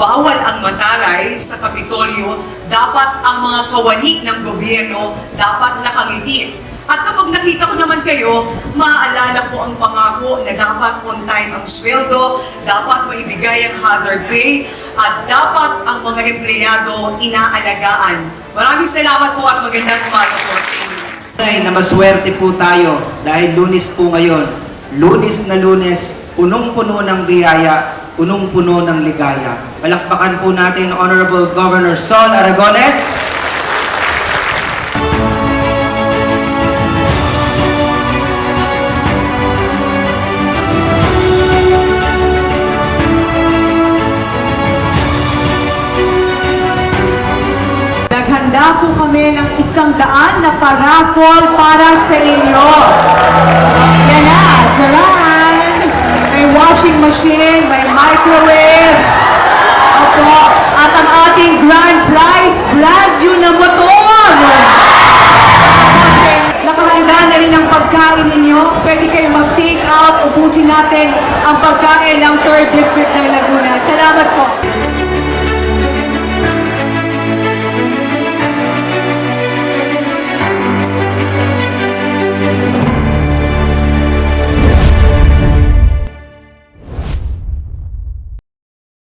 bawal ang mataray sa Kapitolyo, dapat ang mga kawani ng gobyerno dapat nakangiti. At kapag nakita ko naman kayo, maaalala ko ang pangako na dapat on time ang sweldo, dapat maibigay ang hazard pay, at dapat ang mga empleyado inaalagaan. Maraming salamat po at magandang umaga po sa inyo. Na maswerte po tayo dahil lunis po ngayon. Lunis na lunes, punong-puno ng biyaya, punong-puno ng ligaya. Palakpakan po natin Honorable Governor Sol Aragones. Naghanda po kami ng isang daan na paraffol para sa inyo. Yan na, microwave. Opo, at ang ating grand prize, brand new na motor! Nakahanda na rin ang pagkain ninyo. Pwede kayo mag-take out. Ubusin natin ang pagkain ng 3rd District ng Laguna. Salamat po.